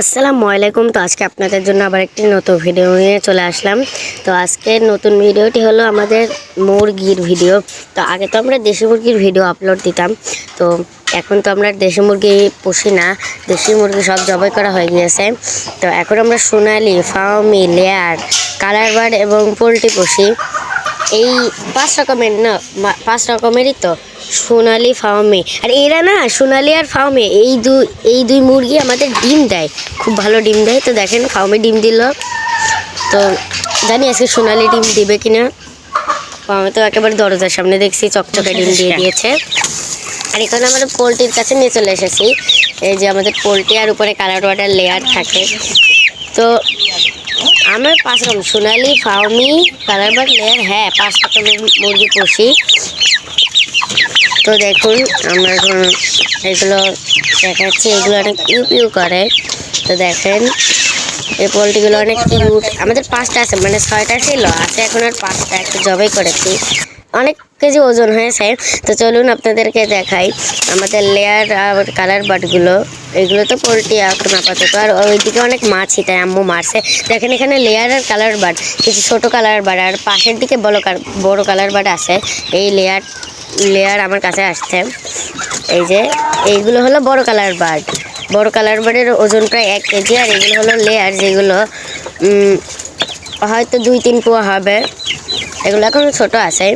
আসসালামু আলাইকুম। তো আজকে আপনাদের জন্য আবার একটি নতুন ভিডিও নিয়ে চলে আসলাম। তো আজকের নতুন ভিডিওটি হলো আমাদের মুরগির ভিডিও তো আগে তো আমরা দেশি মুরগির ভিডিও আপলোড দিতাম। তো এখন তো আমরা দেশি মুরগি পুষি না। দেশি মুরগি সব জবাই করা হয়ে গিয়েছে। তো এখন আমরা সোনালি ফার্মি লেয়ার, কালার বার্ড এবং পোলট্রি পুষি। এই পাঁচ রকমের না পাঁচ রকমেরই তো সোনালি ফার্মে আর এরা না সোনালি আর ফার্মে এই দুই এই দুই মুরগি আমাদের ডিম দেয়। খুব ভালো ডিম দেয়। তো দেখেন ফার্মে ডিম দিল। তো জানি আজকে সোনালি ডিম দিবে কিনা। ফার্মে তো একেবারে দরজার সামনে দেখছি চকচকে ডিম দিয়ে দিয়েছে। আর এখানে আমাদের পোলট্রির কাছে নিয়ে চলে এসেছি। এই যে আমাদের পোলট্রি আর উপরে কালার ওয়াটার লেয়ার থাকে। তো আমার পাঁচ রকম সোনালি ফাউমি কালার বাট লেয়ার হ্যাঁ পাঁচ রকমের মুরগি পুষি। তো দেখুন, আমরা এখন এগুলো দেখাচ্ছি, এগুলো অনেক পিউ করে। তো দেখেন, এই পোলট্রিগুলো অনেক কিউট আমাদের পাঁচটা আছে মানে ছয়টা ছিল, আছে এখন আর পাঁচটা, একটা জবাই করেছি। অনেক কেজি ওজন হয়েছে তো চলুন আপনাদেরকে দেখাই, আমাদের লেয়ার আর কালার বাটগুলো এগুলো তো পোলট্রি এখন আপাতত, আর ওইদিকে অনেক মাছই তাই আম্মু মারছে। দেখেন, এখানে লেয়ার আর কালার বাট কিছু ছোটো কালার বাট আর পাশের দিকে বড় বড় কালার বাট আছে। এই লেয়ার লেয়ার আমার কাছে আসছে। এই যে, এইগুলো হলো বড় কালার বার্ড বড় কালার বার্ডের ওজন প্রায় এক কেজি, আর এগুলো হলো লেয়ার যেগুলো হয়তো দুই তিন পোয়া হবে। এগুলো এখন ছোট আছে।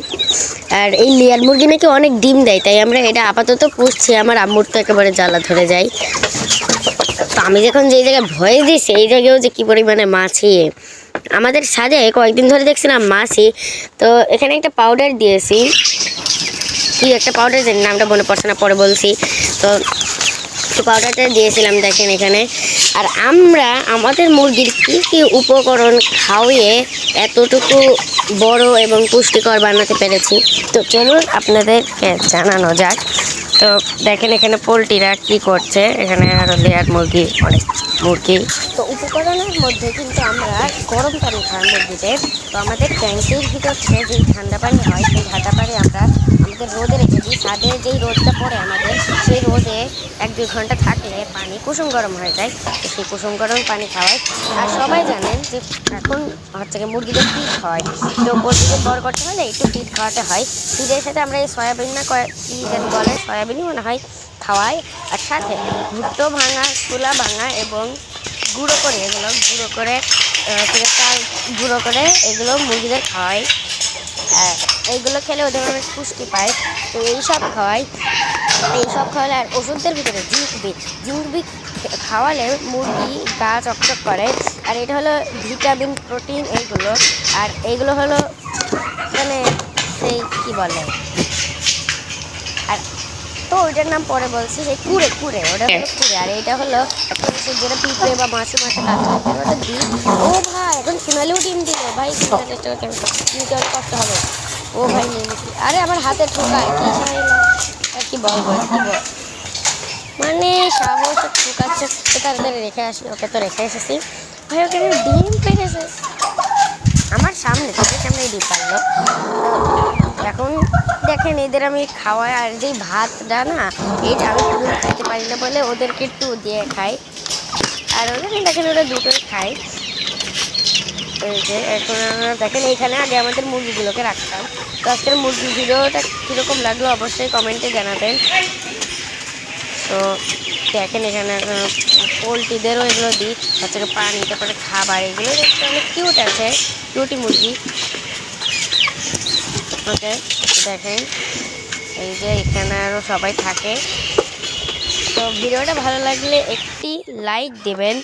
আর এই লেয়ার মুরগি নাকি অনেক ডিম দেয়, তাই আমরা এটা আপাতত পুষছি। আমার আম্মুর তো একেবারে জ্বালা ধরে যায়। তো আমি যখন যেই জায়গায় ভয়ে দিই সেই জায়গায়ও যে কী পরিমাণে মাছি। আমাদের সাজে কয়েকদিন ধরে দেখছিলাম মাছি। তো এখানে একটা পাউডার দিয়েছি। কি একটা পাউডার জানি নামটা মনে পড়ছে না, পরে বলছি। তো তো পাউডারটা দিয়েছিলাম, দেখেন এখানে। আর আমরা আমাদের মুরগির কী কী উপকরণ খাওয়িয়ে এতটুকু বড় এবং পুষ্টিকর বানাতে পেরেছি? তো চলুন আপনাদেরকে জানানো যাক। তো দেখেন এখানে পোলট্রিরা কি করছে। এখানে আরও লেয়ার মুরগি, অনেক মুরগি। তো উপকরণের মধ্যে কিন্তু আমরা গরম পানি খাওয়ার মুরগিতে তো আমাদের ট্যাঙ্কির ভিতর থেকে যেই ঠান্ডা পানি হয়, সেই ঠান্ডা পানি আমরা আমাদের রোদে রেখে দিই। ছাদে যেই রোদটা পড়ে আমাদের, সেই রোদে এক দুই ঘণ্টা থাকলে পানি কুসুম গরম হয়ে যায়। তো সেই কুসুম গরম পানি খাওয়াই আর সবাই জানেন যে এখন হচ্ছে মুরগিদের পিঠ হয়। তো মুরগিদের বড় করতে হলে একটু পিঠ খাওয়াতে হয়। পিঠের সাথে আমরা এই সয়াবিন না কয়- কি যেন বলে, সয়াবিনই মনে হয়, খাওয়াই। আর সাথে ভুট্টো ভাঙা, ছোলা ভাঙা এবং গুঁড়ো করে এগুলো গুঁড়ো করে আর গুঁড়ো করে এগুলো মুরগিদের খাওয়াই। আর এইগুলো খেলে ওদের অনেক পুষ্টি পায়। তো এইসব খাওয়াই। এইসব খাওয়ালে আর ওষুধের ভিতরে জিঙ্ক বি জিঙ্ক খাওয়ালে মুরগি গা চকচক করে। আর এটা হলো ভিটামিন প্রোটিন এইগুলো। আর এইগুলো হলো মানে সেই কি বলে? আর তো ওইটার নাম পরে বলছি সেই কুড়ে কুড়ে ওটা হলো কুড়ে। আর এটা হলো যেটা পিঁপড়ে বা মাছে মাছে কাজ করতে ওটা ও ভাই এখন সোনালিও ডিম দিল। ভাই কষ্ট হবে। ও ভাই নিয়ে আরে আমার হাতে ঠোকায় কি? কি বলব মানে সাহস ঠোকাচ্ছে তো তাড়াতাড়ি রেখে আসি, ওকে তো রেখে এসেছি। ভাই, ওকে ডিম পেরেছে আমার সামনে চোখের সামনে ডিম পারল এখন দেখেন, এদের আমি খাওয়াই আর যেই ভাতটা না এইটা আমি খেতে পারি না বলে ওদেরকে একটু দিয়ে খাই। আর ওদের দেখেন, ওরা দুটোই খাই এই যে, এখন আমরা দেখেন, এইখানে আগে আমাদের মুরগিগুলোকে রাখতাম। তো আজকের মুরগি ভিডিওটা কীরকম লাগল অবশ্যই কমেন্টে জানাবেন। তো দেখেন, এখানে পোলট্রিদেরও এগুলো দিই। হচ্ছে পানি, তারপরে খাবার, এগুলো দেখতে অনেক কিউট আছে। কিউটি মুরগি। ওকে, দেখেন, এই যে এখানে আরও সবাই থাকে। তো ভিডিওটা ভালো লাগলে একটি লাইক দেবেন।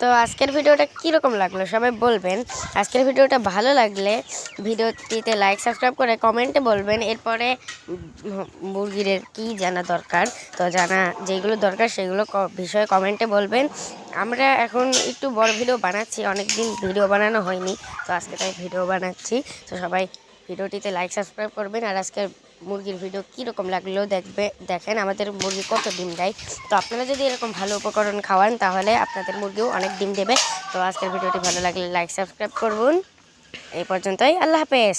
তো আজকের ভিডিওটা কীরকম লাগল সবাই বলবেন। আজকের ভিডিওটা ভালো লাগলে ভিডিওটিতে লাইক সাবস্ক্রাইব করে কমেন্টে বলবেন এরপরে মুরগির কী জানা দরকার। তো জানা যেগুলো দরকার সেগুলো বিষয়ে কমেন্টে বলবেন। আমরা এখন একটু বড় ভিডিও বানাচ্ছি অনেক দিন ভিডিও বানানো হয়নি। তো আজকে তাই ভিডিও বানাচ্ছি। তো সবাই ভিডিওটিতে লাইক সাবস্ক্রাইব করবেন আর আজকের মুরগির ভিডিও কীরকম লাগল দেখবে, দেখেন আমাদের মুরগি কত ডিম দেয়। তো আপনারা যদি এরকম ভালো উপকরণ খাওয়ান, তাহলে আপনাদের মুরগিও অনেক ডিম দেবে। তো আজকের ভিডিওটি ভালো লাগলে লাইক সাবস্ক্রাইব করুন। এই পর্যন্তই, আল্লাহ হাফেজ।